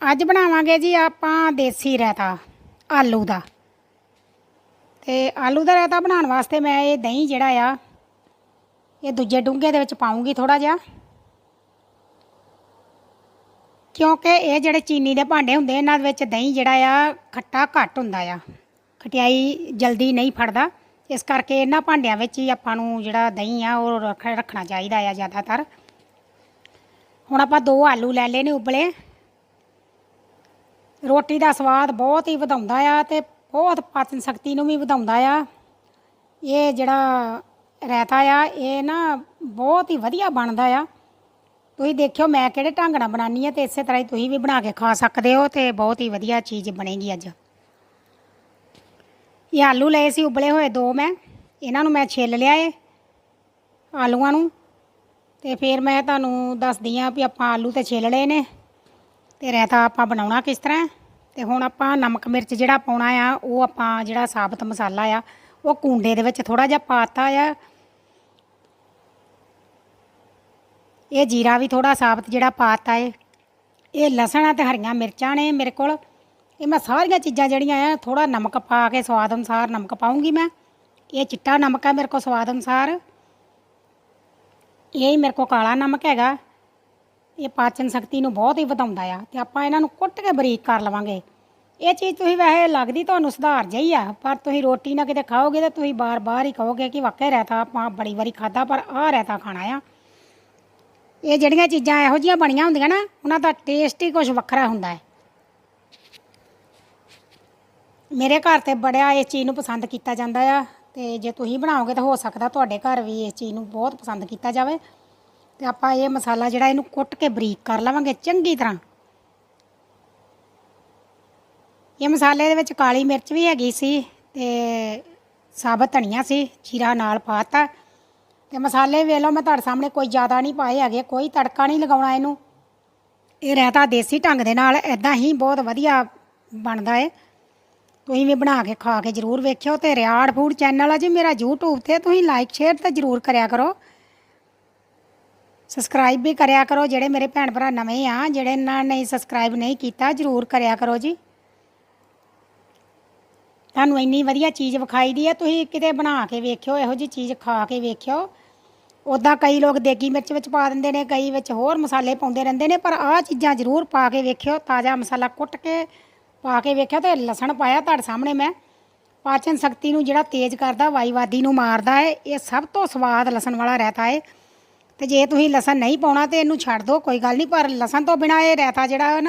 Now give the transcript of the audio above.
ਅੱਜ ਬਣਾਵਾਂਗੇ ਜੀ ਆਪਾਂ ਦੇਸੀ ਰਾਇਤਾ, ਆਲੂ ਦਾ। ਤੇ ਆਲੂ ਦਾ ਰਾਇਤਾ ਬਣਾਉਣ ਵਾਸਤੇ ਮੈਂ ਇਹ ਦਹੀਂ ਜਿਹੜਾ ਆ, ਇਹ ਦੂਜੇ ਡੂੰਘੇ ਦੇ ਵਿੱਚ ਪਾਉਂਗੀ ਥੋੜਾ ਜਿਹਾ। ਕਿਉਂਕਿ ਇਹ ਜਿਹੜੇ ਚੀਨੀ ਦੇ ਭਾਂਡੇ ਹੁੰਦੇ ਇਹਨਾਂ ਦੇ ਵਿੱਚ ਦਹੀਂ ਜਿਹੜਾ ਆ, ਖੱਟਾ ਘੱਟ ਹੁੰਦਾ ਆ। ਖਟਿਆਈ ਜਲਦੀ ਨਹੀਂ ਫੜਦਾ। ਇਸ ਕਰਕੇ ਇਹਨਾਂ ਭਾਂਡਿਆਂ ਵਿੱਚ ਹੀ ਆਪਾਂ ਨੂੰ ਜਿਹੜਾ ਦਹੀਂ ਆ, ਉਹ ਰੱਖ, ਰੱਖਣਾ ਚਾਹੀਦਾ ਆ ਜ਼ਿਆਦਾਤਰ। ਹੁਣ ਆਪਾਂ ਦੋ ਆਲੂ ਲੈ ਲਏ ਨੇ ਉਬਲੇ। ਰੋਟੀ ਦਾ ਸਵਾਦ ਬਹੁਤ ਹੀ ਵਧਾਉਂਦਾ ਆ ਤੇ ਬਹੁਤ ਪਾਚਨ ਸ਼ਕਤੀ ਨੂੰ ਵੀ ਵਧਾਉਂਦਾ ਆ। ਇਹ ਜਿਹੜਾ ਰਾਇਤਾ ਆ, ਇਹ ਨਾ ਬਹੁਤ ਹੀ ਵਧੀਆ ਬਣਦਾ ਆ। ਤੁਸੀਂ ਦੇਖਿਓ ਮੈਂ ਕਿਹੜੇ ਢੰਗ ਨਾਲ ਬਣਾਨੀ ਆ ਤੇ ਇਸੇ ਤਰ੍ਹਾਂ ਹੀ ਤੁਸੀਂ ਵੀ ਬਣਾ ਕੇ ਖਾ ਸਕਦੇ ਹੋ ਤੇ ਬਹੁਤ ਹੀ ਵਧੀਆ ਚੀਜ਼ ਬਣੇਗੀ ਅੱਜ। ਇਹ ਆਲੂ ਲਏ ਸੀ, ਉਬਲੇ ਹੋਏ ਦੋ ਮੈਂ। ਇਹਨਾਂ ਨੂੰ ਮੈਂ ਛਿੱਲ ਲਿਆ ਏ ਆਲੂਆਂ ਨੂੰ। ਤੇ ਫਿਰ ਮੈਂ ਤੁਹਾਨੂੰ ਦੱਸਦੀ ਆ ਵੀ ਆਪਾਂ ਆਲੂ ਤੇ ਛਿੱਲ ਲਏ ਨੇ ਤੇ ਰਾਇਤਾ ਆਪਾਂ ਬਣਾਉਣਾ ਕਿਸ ਤਰ੍ਹਾਂ। ਤੇ ਹੁਣ ਆਪਾਂ ਨਮਕ ਮਿਰਚ ਜਿਹੜਾ ਪਾਉਣਾ ਆ, ਉਹ ਆਪਾਂ ਜਿਹੜਾ ਸਾਬਤ ਮਸਾਲਾ ਆ, ਉਹ ਕੁੰਡੇ ਦੇ ਵਿੱਚ ਥੋੜਾ ਜਿਹਾ ਪਾਤਾ ਆ। ਇਹ ਜੀਰਾ ਵੀ ਥੋੜਾ ਸਾਬਤ ਜਿਹੜਾ ਪਾਤਾ ਏ। ਇਹ ਲਸਣ ਆ ਤੇ ਹਰੀਆਂ ਮਿਰਚਾਂ ਨੇ ਮੇਰੇ ਕੋਲ। ਇਹ ਮੈਂ ਸਾਰੀਆਂ ਚੀਜ਼ਾਂ ਜਿਹੜੀਆਂ ਆ ਥੋੜਾ ਨਮਕ ਪਾ ਕੇ ਸਵਾਦ ਅਨੁਸਾਰ ਨਮਕ ਪਾਉਂਗੀ ਮੈਂ। ਇਹ ਚਿੱਟਾ ਨਮਕ ਆ ਮੇਰੇ ਕੋਲ ਸਵਾਦ ਅਨੁਸਾਰ। ਇਹ ਹੀ ਮੇਰੇ ਕੋਲ ਕਾਲਾ ਨਮਕ ਹੈਗਾ। ਇਹ ਪਾਚਨ ਸ਼ਕਤੀ ਨੂੰ ਬਹੁਤ ਹੀ ਵਧਾਉਂਦਾ ਆ ਤੇ ਆਪਾਂ ਇਹਨਾਂ ਨੂੰ ਕੁੱਟ ਕੇ ਬਰੀਕ ਕਰ ਲਵਾਂਗੇ। ਇਹ ਚੀਜ਼ ਤੁਸੀਂ ਵੈਸੇ ਲੱਗਦੀ ਤੁਹਾਨੂੰ ਸੁਧਾਰ ਜਿਹੀ ਆ, ਪਰ ਤੁਸੀਂ ਰੋਟੀ ਨਾ ਕਿਤੇ ਖਾਓਗੇ ਤਾਂ ਤੁਸੀਂ ਬਾਰ-ਬਾਰ ਹੀ ਕਹੋਗੇ ਕਿ ਵਾਕਿਆ ਰਹਿਤਾ, ਆਪਾਂ ਬੜੀ ਵਾਰੀ ਖਾਦਾ ਪਰ ਆਹ ਰਹਿਤਾ ਖਾਣਾ ਆ। ਇਹ ਜਿਹੜੀਆਂ ਚੀਜ਼ਾਂ ਇਹੋ ਜਿਹੀਆਂ ਬਣੀਆਂ ਹੁੰਦੀਆਂ ਨਾ, ਉਹਨਾਂ ਦਾ ਟੇਸਟ ਹੀ ਕੁਝ ਵੱਖਰਾ ਹੁੰਦਾ ਹੈ। ਮੇਰੇ ਘਰ ਤੇ ਬੜਿਆ ਇਸ ਚੀਜ਼ ਨੂੰ ਪਸੰਦ ਕੀਤਾ ਜਾਂਦਾ ਆ, ਤੇ ਜੇ ਤੁਸੀਂ ਬਣਾਓਗੇ ਤਾਂ ਹੋ ਸਕਦਾ ਤੁਹਾਡੇ ਘਰ ਵੀ ਇਸ ਚੀਜ਼ ਨੂੰ ਬਹੁਤ ਪਸੰਦ ਕੀਤਾ ਜਾਵੇ। ਤੇ ਆਪਾਂ ਇਹ ਮਸਾਲਾ ਜਿਹੜਾ ਇਹਨੂੰ ਕੁੱਟ ਕੇ ਬਰੀਕ ਕਰ ਲਵਾਂਗੇ ਚੰਗੀ ਤਰ੍ਹਾਂ। ਇਹ ਮਸਾਲੇ ਦੇ ਵਿੱਚ ਕਾਲੀ ਮਿਰਚ ਵੀ ਹੈਗੀ ਸੀ ਤੇ ਸਾਬਤ ਧਨੀਆ ਸੀ, ਜੀਰਾ ਨਾਲ ਪਾਤਾ। ਤੇ ਮਸਾਲੇ ਵੇਖ ਲਓ, ਮੈਂ ਤੁਹਾਡੇ ਸਾਹਮਣੇ ਕੋਈ ਜ਼ਿਆਦਾ ਨਹੀਂ ਪਾਏ ਹੈਗੇ, ਕੋਈ ਤੜਕਾ ਨਹੀਂ ਲਗਾਉਣਾ ਇਹਨੂੰ। ਇਹ ਰਹਿਤਾ ਦੇਸੀ ਢੰਗ ਦੇ ਨਾਲ ਐਦਾਂ ਹੀ ਬਹੁਤ ਵਧੀਆ ਬਣਦਾ ਏ। ਤੁਸੀਂ ਵੀ ਬਣਾ ਕੇ ਖਾ ਕੇ ਜਰੂਰ ਵੇਖਿਓ ਤੇ ਰਿਆੜ ਫੂਡ ਚੈਨਲ ਆ ਜੀ, ਮੇਰਾ YouTube ਤੇ ਤੁਸੀਂ ਲਾਈਕ ਸ਼ੇਅਰ ਤਾਂ ਜਰੂਰ ਕਰਿਆ ਕਰੋ। ਸਬਸਕ੍ਰਾਈਬ ਵੀ ਕਰਿਆ ਕਰੋ, ਜਿਹੜੇ ਮੇਰੇ ਭੈਣ ਭਰਾ ਨਵੇਂ ਆ, ਜਿਹੜੇ ਇਹਨਾਂ ਨੇ ਸਬਸਕ੍ਰਾਈਬ ਨਹੀਂ ਕੀਤਾ, ਜਰੂਰ ਕਰਿਆ ਕਰੋ ਜੀ। ਤੁਹਾਨੂੰ ਇੰਨੀ ਵਧੀਆ ਚੀਜ਼ ਵਿਖਾਈ ਦੀ ਹੈ, ਤੁਸੀਂ ਕਿਤੇ ਬਣਾ ਕੇ ਵੇਖਿਓ, ਇਹੋ ਜੀ ਚੀਜ਼ ਖਾ ਕੇ ਵੇਖਿਓ। ਉੱਦਾਂ ਕਈ ਲੋਕ ਦੇਗੀ ਮਿਰਚ ਵਿੱਚ ਪਾ ਦਿੰਦੇ ਨੇ, ਕਈ ਵਿੱਚ ਹੋਰ ਮਸਾਲੇ ਪਾਉਂਦੇ ਰਹਿੰਦੇ ਨੇ, ਪਰ ਆਹ ਚੀਜ਼ਾਂ ਜ਼ਰੂਰ ਪਾ ਕੇ ਵੇਖਿਓ, ਤਾਜ਼ਾ ਮਸਾਲਾ ਕੁੱਟ ਕੇ ਪਾ ਕੇ ਵੇਖਿਓ ਤੇ ਲਸਣ ਪਾਇਆ ਤੁਹਾਡੇ ਸਾਹਮਣੇ ਮੈਂ। ਪਾਚਨ ਸ਼ਕਤੀ ਨੂੰ ਜਿਹੜਾ ਤੇਜ਼ ਕਰਦਾ, ਵਾਈਵਾਦੀ ਨੂੰ ਮਾਰਦਾ ਹੈ, ਇਹ ਸਭ ਤੋਂ ਸਵਾਦ ਲਸਣ ਵਾਲਾ ਰਹਿਤਾ ਹੈ। ਤੇ ਜੇ ਤੁਸੀਂ ਲਸਣ ਨਹੀਂ ਪਾਉਣਾ ਤੇ ਇਹਨੂੰ ਛੱਡ ਦਿਓ, ਕੋਈ ਗੱਲ ਨਹੀਂ, ਪਰ ਲਸਣ ਤੋਂ ਬਿਨਾ ਇਹ ਰਾਇਤਾ ਜਿਹੜਾ ਹੈ ਨਾ